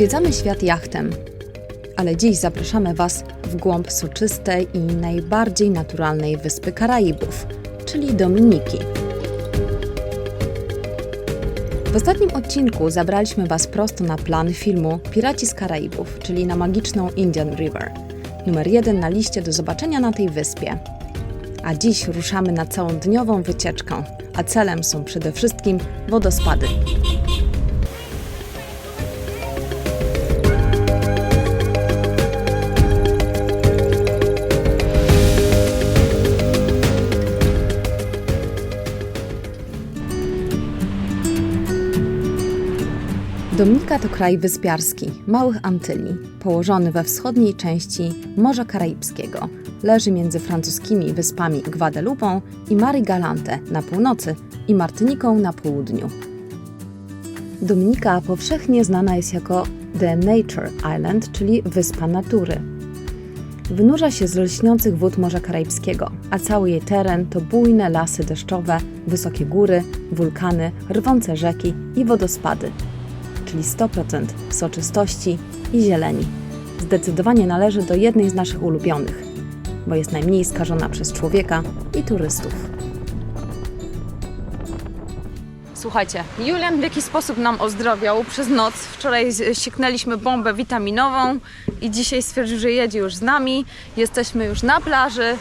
Zwiedzamy świat jachtem, ale dziś zapraszamy Was w głąb soczystej i najbardziej naturalnej wyspy Karaibów, czyli Dominiki. W ostatnim odcinku zabraliśmy Was prosto na plan filmu Piraci z Karaibów, czyli na magiczną Indian River. Numer jeden na liście do zobaczenia na tej wyspie. A dziś ruszamy na całodniową wycieczkę, a celem są przede wszystkim wodospady. Dominika to kraj wyspiarski, Małych Antyli, położony we wschodniej części Morza Karaibskiego. Leży między francuskimi wyspami Guadelupą i Mari Galante na północy i Martyniką na południu. Dominika powszechnie znana jest jako The Nature Island, czyli Wyspa Natury. Wynurza się z lśniących wód Morza Karaibskiego, a cały jej teren to bujne lasy deszczowe, wysokie góry, wulkany, rwące rzeki i wodospady czyli 100% soczystości i zieleni. Zdecydowanie należy do jednej z naszych ulubionych, bo jest najmniej skażona przez człowieka i turystów. Słuchajcie, Julian w jakiś sposób nam ozdrowiał przez noc. Wczoraj sieknęliśmy bombę witaminową i dzisiaj stwierdził, że jedzie już z nami. Jesteśmy już na plaży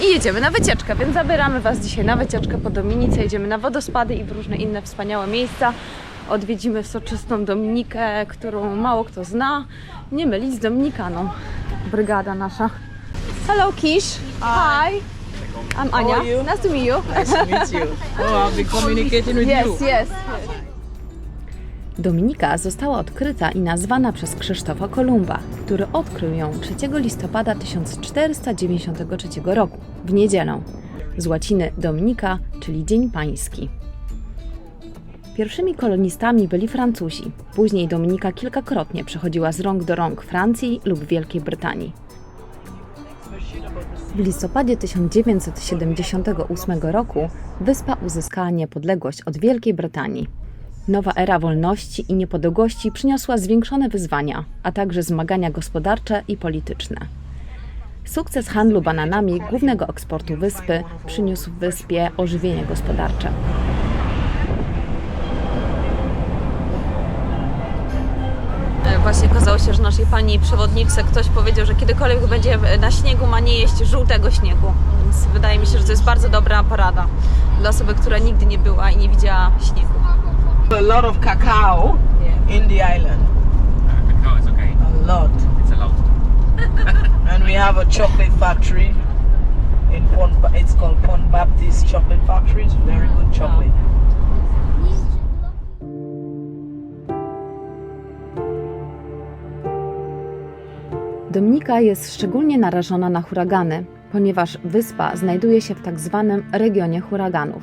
i jedziemy na wycieczkę, więc zabieramy Was dzisiaj na wycieczkę po Dominice. Jedziemy na wodospady i w różne inne wspaniałe miejsca. Odwiedzimy soczystą Dominikę, którą mało kto zna. Nie mylić z Dominikaną. Brygada nasza. Hello Kish. Hi. I'm Ania. Nice to meet you. Nice to meet you. Oh, I've been communicating with Yes, you. yes. Dominika została odkryta i nazwana przez Krzysztofa Kolumba, który odkrył ją 3 listopada 1493 roku, w niedzielę, z łaciny Dominika, czyli Dzień Pański. Pierwszymi kolonistami byli Francuzi. Później Dominika kilkakrotnie przechodziła z rąk do rąk Francji lub Wielkiej Brytanii. W listopadzie 1978 roku wyspa uzyskała niepodległość od Wielkiej Brytanii. Nowa era wolności i niepodległości przyniosła zwiększone wyzwania, a także zmagania gospodarcze i polityczne. Sukces handlu bananami, głównego eksportu wyspy, przyniósł wyspie ożywienie gospodarcze. Właśnie okazało się, że naszej pani przewodniczce ktoś powiedział, że kiedykolwiek będzie na śniegu, ma nie jeść żółtego śniegu. Więc wydaje mi się, że to jest bardzo dobra porada dla osoby, która nigdy nie była i nie widziała śniegu. A lot of cacao in the island. It's okay. A lot. It's allowed. And we have a chocolate factory in Pont, it's called Pont Baptist Chocolate Factory. It's very good chocolate. Dominika jest szczególnie narażona na huragany, ponieważ wyspa znajduje się w tak zwanym regionie huraganów.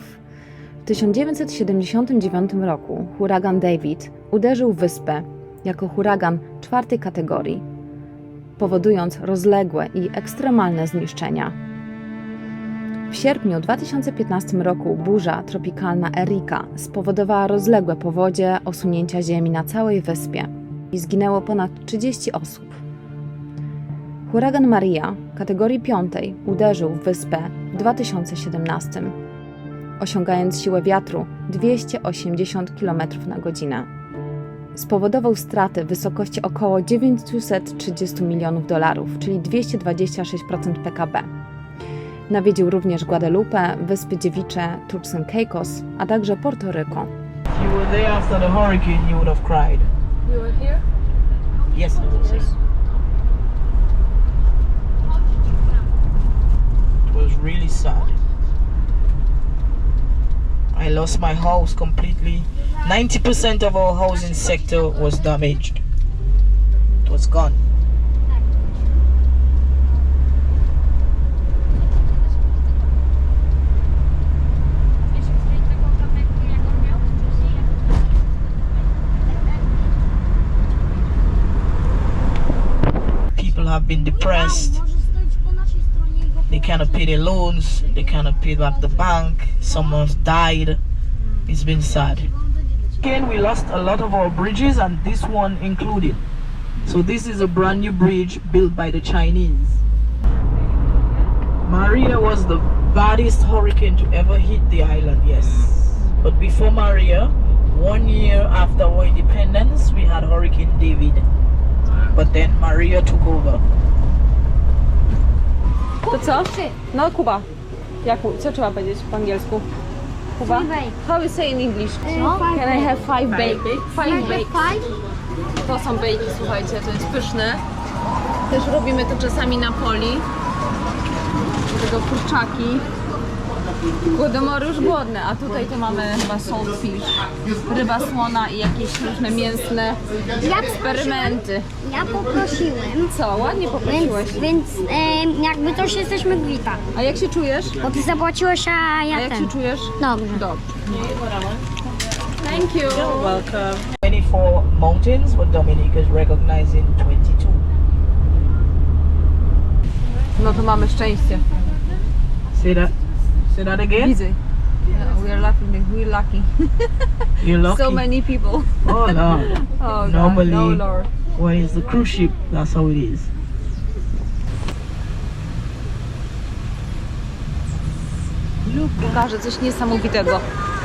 W 1979 roku huragan David uderzył w wyspę jako huragan czwartej kategorii, powodując rozległe i ekstremalne zniszczenia. W sierpniu 2015 roku burza tropikalna Erika spowodowała rozległe powodzie, osunięcia ziemi na całej wyspie i zginęło ponad 30 osób. Huragan Maria kategorii piątej uderzył w wyspę w 2017, osiągając siłę wiatru 280 km na godzinę. Spowodował straty w wysokości około 930 milionów dolarów, czyli 226% PKB. Nawiedził również Guadalupe, Wyspy Dziewicze, Turks and Caicos, a także Porto-Ryko. If you were there after the hurricane, you would have cried. You were here? Yes, I was here. Really sad. I lost my house completely. 90% of our housing sector was damaged. It was gone. People have been depressed. They cannot pay their loans. They cannot pay back the bank. Someone's died. It's been sad. Again, we lost a lot of our bridges, and this one included. So this is a brand new bridge built by the Chinese. Maria was the baddest hurricane to ever hit the island, yes. But before Maria, one year after our independence, we had Hurricane David. But then Maria took over. To co? No Kuba. Jak, co trzeba powiedzieć po angielsku? Kuba? How you say in English? No, Can I have five bake? Five bake. Five? To są bejki, słuchajcie, to jest pyszne. Też robimy to czasami na poli. Do tego kurczaki. Głodomory już głodne, a tutaj to mamy chyba saltfish, ryba słona i jakieś różne mięsne eksperymenty. Ja poprosiłem, Co, ładnie więc, poprosiłeś. więc em, jakby coś jesteśmy gwita. A jak się czujesz? Bo ty zapłaciłeś, a A ja jak ten. się czujesz? Dobrze. Dobrze. Thank you. Welcome. 24 mountains, but Dominica is recognizing 22. No to mamy szczęście. Say that. Say that again. Easy. Yeah, we are lucky. We're lucky. You're lucky. So many people. Oh no. Oh God, Normally- no Lord. When it's the cruise ship, that's how it is. Pokażę coś niesamowitego.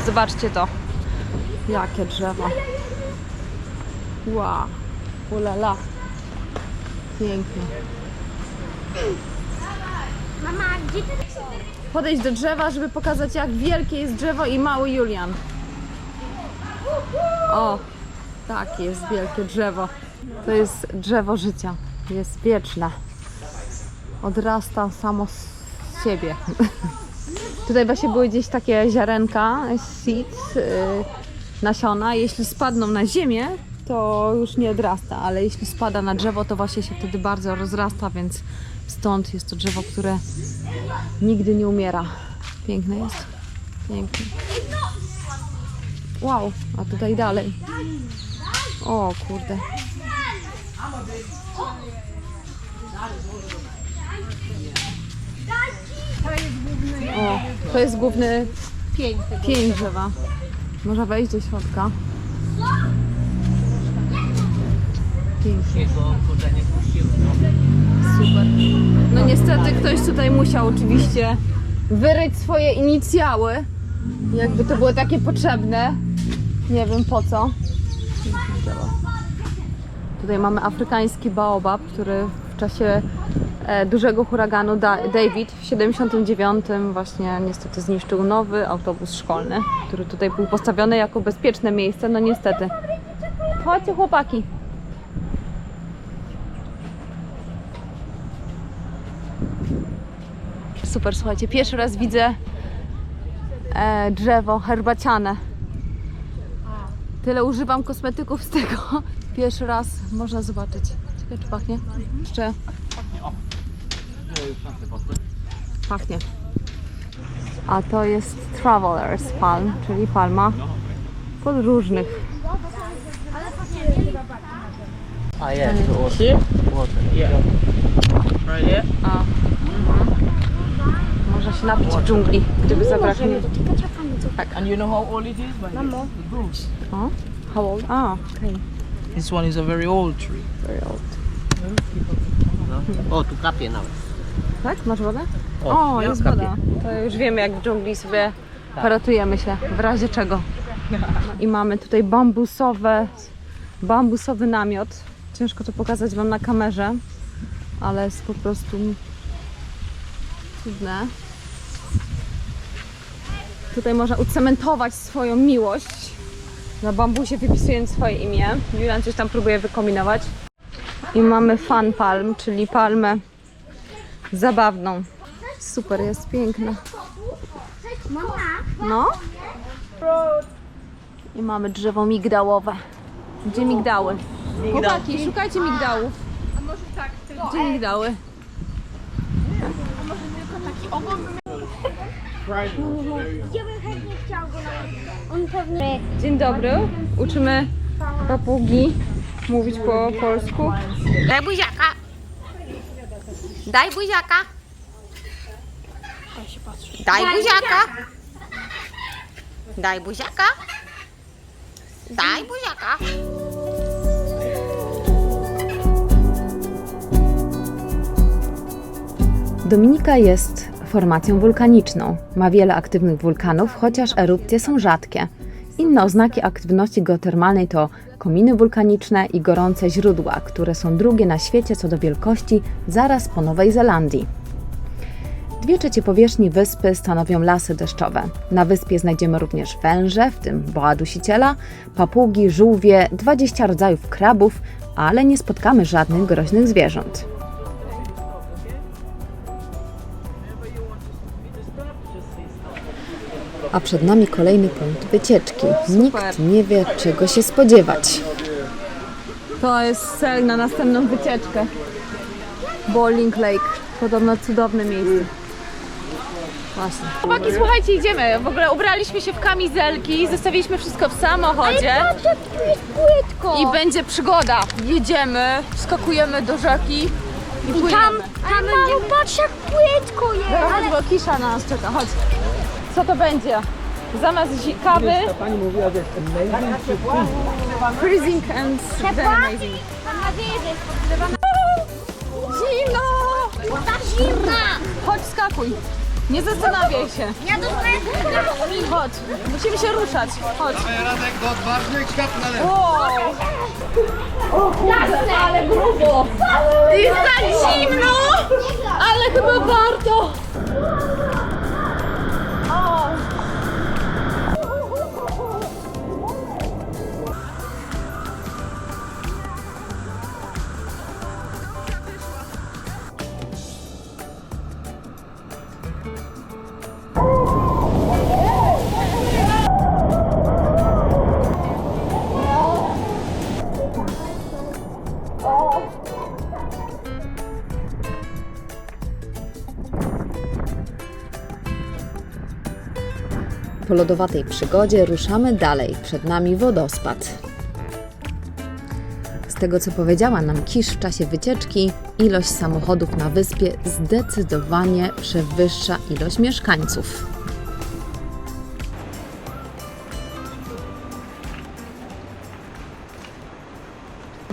Zobaczcie to. Jakie drzewa. Wow. Ulala. Pięknie. Mama, gdzie ty? Podejdź do drzewa, żeby pokazać jak wielkie jest drzewo i mały Julian. O, takie jest wielkie drzewo. To jest drzewo życia. Jest wieczne. Odrasta samo z siebie. Tutaj właśnie były gdzieś takie ziarenka, seeds, yy, nasiona. Jeśli spadną na ziemię, to już nie odrasta, ale jeśli spada na drzewo, to właśnie się wtedy bardzo rozrasta, więc stąd jest to drzewo, które nigdy nie umiera. Piękne jest. Piękne. Wow, a tutaj dalej. O kurde. O, to jest główny pień, pień drzewa. Można wejść do środka. Pięknie. Super. No niestety ktoś tutaj musiał oczywiście wyryć swoje inicjały. Jakby to było takie potrzebne. Nie wiem po co. Tutaj mamy afrykański baobab, który w czasie e, dużego huraganu da- David w 79 właśnie niestety zniszczył nowy autobus szkolny, który tutaj był postawiony jako bezpieczne miejsce. No niestety. Chodźcie chłopaki. Super, słuchajcie, pierwszy raz widzę e, drzewo herbaciane. Tyle używam kosmetyków z tego. Pierwszy raz można zobaczyć. Ciekawe, czy pachnie? Jeszcze. Pachnie. A to jest Travelers Palm, czyli palma podróżnych. Ah, yeah. See? Yeah. Right here. A. się napić w dżungli, gdyby zabraknie. And you know how old it is? By Mamo. the roots. O, how old? A, okej. This one is a very old tree. Very old. O, tu kapie nawet. Tak? Masz wodę? O, O, jest kapię. woda. To już wiemy, jak w dżungli sobie poratujemy się, w razie czego. I mamy tutaj bambusowe, bambusowy namiot. Ciężko to pokazać Wam na kamerze, ale jest po prostu cudne. Tutaj można ucementować swoją miłość. Na bambusie wypisując swoje imię. Julian coś tam próbuje wykombinować. I mamy fan palm, czyli palmę zabawną. Super, jest piękna. No. I mamy drzewo migdałowe. Gdzie migdały? Chłopaki, szukajcie migdałów. Gdzie migdały? Dzień dobry. Uczymy papugi mówić po polsku. Daj buziaka. Daj buziaka. Daj buziaka. Daj buziaka. Daj buziaka. Dominika jest formacją wulkaniczną. Ma wiele aktywnych wulkanów, chociaż erupcje są rzadkie. Inne oznaki aktywności geotermalnej to kominy wulkaniczne i gorące źródła, które są drugie na świecie co do wielkości zaraz po Nowej Zelandii. Dwie trzecie powierzchni wyspy stanowią lasy deszczowe. Na wyspie znajdziemy również węże, w tym boa dusiciela, papugi, żółwie, 20 rodzajów krabów, ale nie spotkamy żadnych groźnych zwierząt. A przed nami kolejny punkt wycieczki. Nikt nie wie, czego się spodziewać. To jest cel na następną wycieczkę. Bowling Lake. Podobno cudowne miejsce. Właśnie. Chłopaki, słuchajcie, idziemy. W ogóle ubraliśmy się w kamizelki, zostawiliśmy wszystko w samochodzie Patrz, jak tu jest płytko. i będzie przygoda. Jedziemy, wskakujemy do rzeki i I płyniemy. tam, tam mamo, patrz jak płytko jest. Chodź, Ale bo Kisza na nas czeka, chodź. Co to będzie? Zamiast zi- kawy... Freezing and very amazing. mam nadzieję, że jest podgrzewana. Zimno! Ta zimna. Chodź, skakuj. Nie zastanawiaj się. Ja dostaję Chodź, musimy się ruszać. Chodź. Radek do odważnych, świat na lewo. Wow. O kurde, ale grubo. Jest tak zimno, ale chyba warto. Lodowatej przygodzie ruszamy dalej. Przed nami wodospad. Z tego co powiedziała nam Kisz w czasie wycieczki, ilość samochodów na wyspie zdecydowanie przewyższa ilość mieszkańców.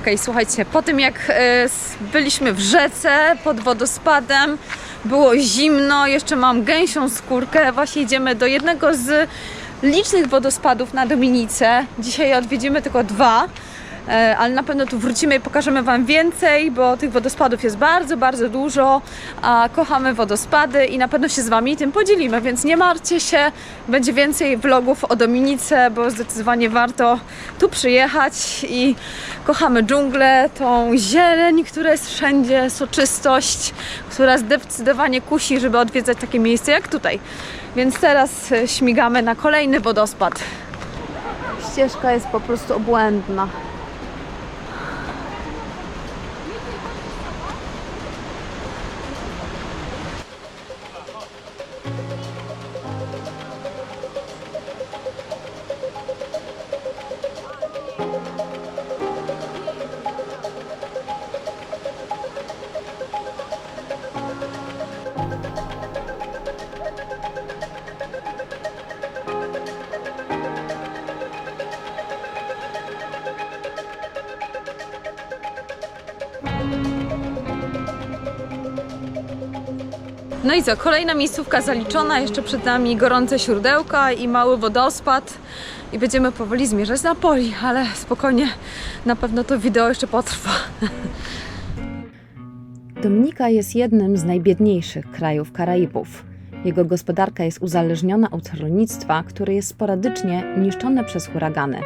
Okej, słuchajcie, po tym jak e, byliśmy w rzece pod wodospadem, było zimno, jeszcze mam gęsią skórkę, właśnie idziemy do jednego z licznych wodospadów na Dominice. Dzisiaj odwiedzimy tylko dwa, ale na pewno tu wrócimy i pokażemy Wam więcej, bo tych wodospadów jest bardzo, bardzo dużo, a kochamy wodospady i na pewno się z Wami tym podzielimy, więc nie martwcie się, będzie więcej vlogów o Dominice, bo zdecydowanie warto tu przyjechać i kochamy dżunglę, tą zieleń, która jest wszędzie, soczystość, która zdecydowanie kusi, żeby odwiedzać takie miejsce jak tutaj. Więc teraz e, śmigamy na kolejny wodospad. Ścieżka jest po prostu obłędna. No i co, kolejna miejscówka zaliczona, jeszcze przed nami gorące źródełka i mały wodospad i będziemy powoli zmierzać na poli, ale spokojnie, na pewno to wideo jeszcze potrwa. Dominika jest jednym z najbiedniejszych krajów Karaibów. Jego gospodarka jest uzależniona od rolnictwa, które jest sporadycznie niszczone przez huragany.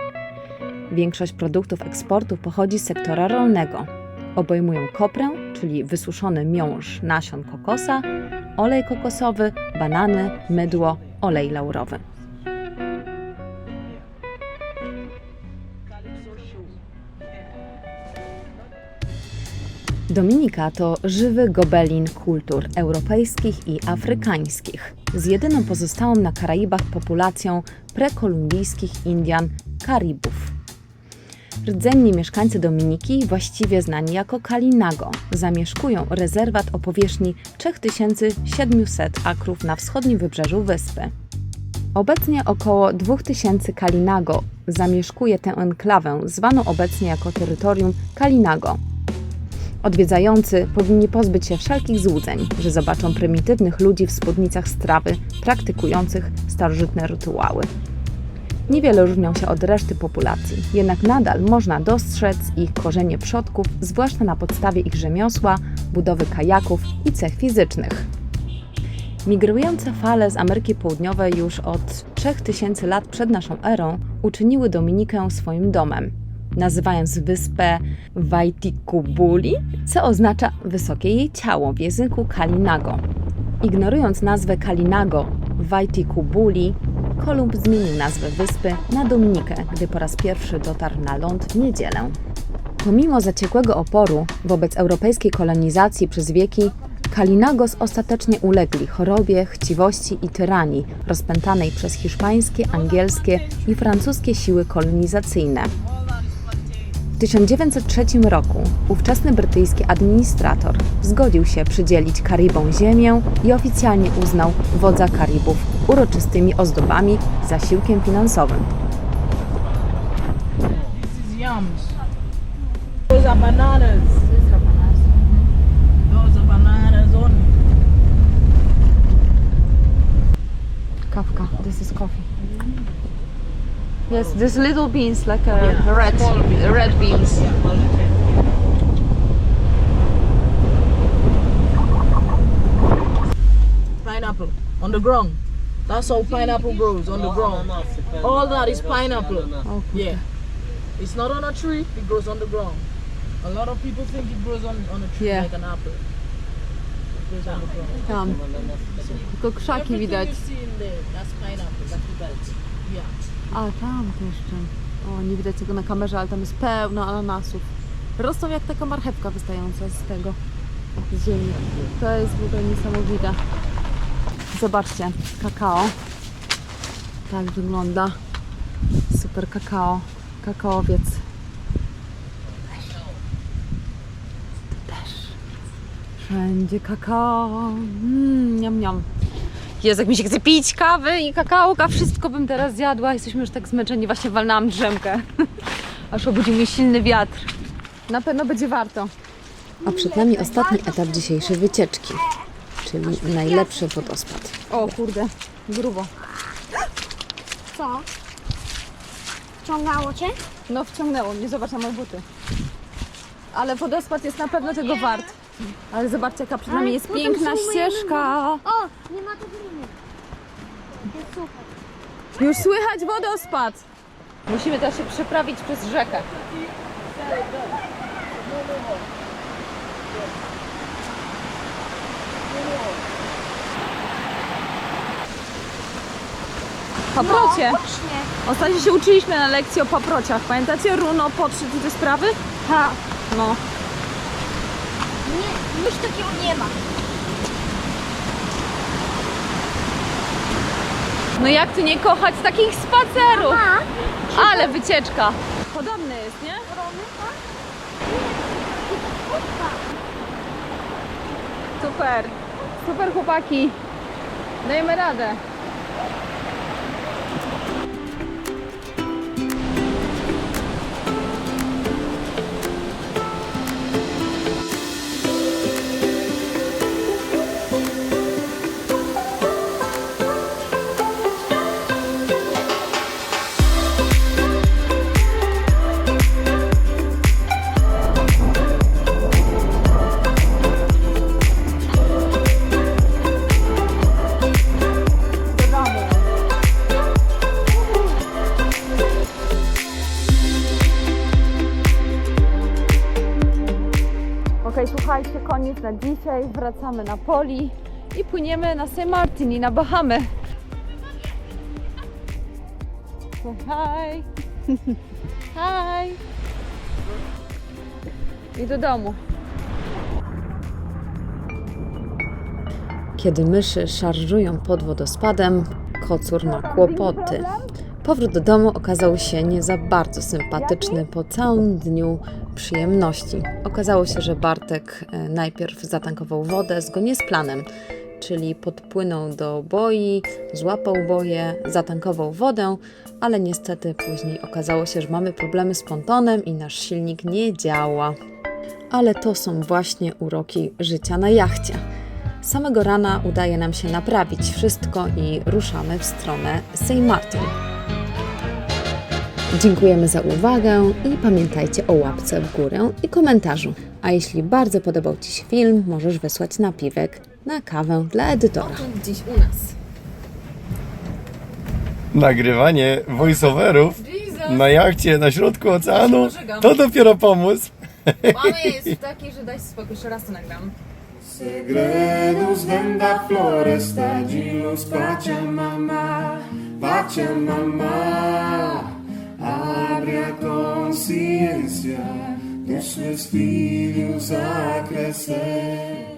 Większość produktów eksportu pochodzi z sektora rolnego. Obejmują koprę, czyli wysuszony miąższ nasion kokosa, olej kokosowy, banany, mydło, olej laurowy. Dominika to żywy gobelin kultur europejskich i afrykańskich, z jedyną pozostałą na Karaibach populacją prekolumbijskich Indian Karibów. Rdzenni mieszkańcy Dominiki, właściwie znani jako Kalinago, zamieszkują rezerwat o powierzchni 3700 akrów na wschodnim wybrzeżu wyspy. Obecnie około 2000 Kalinago zamieszkuje tę enklawę, zwaną obecnie jako terytorium Kalinago. Odwiedzający powinni pozbyć się wszelkich złudzeń, że zobaczą prymitywnych ludzi w spódnicach strawy, praktykujących starożytne rytuały. Niewiele różnią się od reszty populacji, jednak nadal można dostrzec ich korzenie przodków, zwłaszcza na podstawie ich rzemiosła, budowy kajaków i cech fizycznych. Migrujące fale z Ameryki Południowej już od 3000 lat przed naszą erą uczyniły Dominikę swoim domem, nazywając wyspę Waitikubuli, co oznacza wysokie jej ciało w języku Kalinago. Ignorując nazwę Kalinago Waitikubuli, Kolumb zmienił nazwę wyspy na Dominikę, gdy po raz pierwszy dotarł na ląd w niedzielę. Pomimo zaciekłego oporu wobec europejskiej kolonizacji przez wieki, Kalinagos ostatecznie ulegli chorobie, chciwości i tyranii rozpętanej przez hiszpańskie, angielskie i francuskie siły kolonizacyjne. W 1903 roku ówczesny brytyjski administrator zgodził się przydzielić Karibom ziemię i oficjalnie uznał wodza Karibów uroczystymi ozdobami, zasiłkiem finansowym. Kawka, this is coffee. Yes, these little beans like a Yeah, red, red beans. Pineapple on the ground. That's how pineapple grows on the ground. All that is pineapple. O kurde. Yeah. It's not on a tree, it grows on the ground. A lot of people think it grows on, on a tree Yeah. like an apple. It grows on the ground. Tam. Tylko krzaki widać. you see in there, that's pineapple, that's the belt. Yeah. A, tam jeszcze. O, nie widać tego na kamerze, ale tam jest pełno ananasów. Rosną jak taka marchewka wystająca z tego, z ziemi. To jest w ogóle niesamowite. Zobaczcie, kakao. Tak wygląda. Super kakao. Kakaowiec. Tu też. Wszędzie kakao. Mmm, niam, niam. Jezu, jak mi się chce pić kawy i kakałka, wszystko bym teraz zjadła. Jesteśmy już tak zmęczeni, właśnie walnęłam drzemkę. Aż obudził mnie silny wiatr. Na pewno będzie warto. A przed nami ostatni etap dzisiejszej wycieczki, czyli najlepszy wodospad. O kurde, grubo. Co? Wciągało cię? No wciągnęło mnie, zobacz na moje buty. Ale wodospad jest na pewno tego wart. Ale zobaczcie, jaka przed nami jest piękna ścieżka. O, nie ma tu gliny. Jest super. Już słychać wodospad. Musimy też się przeprawić przez rzekę. Paprocie. Właśnie. Ostatnio się uczyliśmy na lekcji o paprociach. Pamiętacie? Runo, podszyt i te sprawy? Ha. No. Nie, już takiego nie ma. No jak tu nie kochać takich spacerów? A? Ale wycieczka. Podobny jest, nie? Romy, tak? Super. Super chłopaki. Dajemy radę. Na dzisiaj. Wracamy na Poli i płyniemy na St. Martin i na Bahamy. Hi! Hi! I do domu. Kiedy myszy szarżują pod wodospadem, kocur ma kłopoty. Powrót do domu okazał się nie za bardzo sympatyczny po całym dniu przyjemności. Okazało się, że Bartek e, najpierw zatankował wodę zgodnie z planem, czyli podpłynął do boi, złapał boję, zatankował wodę, ale niestety później okazało się, że mamy problemy z pontonem i nasz silnik nie działa. ale to są właśnie uroki życia na jachcie. Samego rana udaje nam się naprawić wszystko i ruszamy w stronę St. Martin. Dziękujemy za uwagę i pamiętajcie o łapce w górę i komentarzu. A jeśli bardzo podobał Ci się film, możesz wysłać napiwek na kawę dla edytora. Dziś u nas. Nagrywanie voiceoverów na jachcie na środku oceanu to dopiero pomysł. Mamy jest taki, że daj spokój, jeszcze raz to nagram. Segredos venda floresta de luz Pachamama, Pachamama, abre a consciência dos seus filhos a crescer.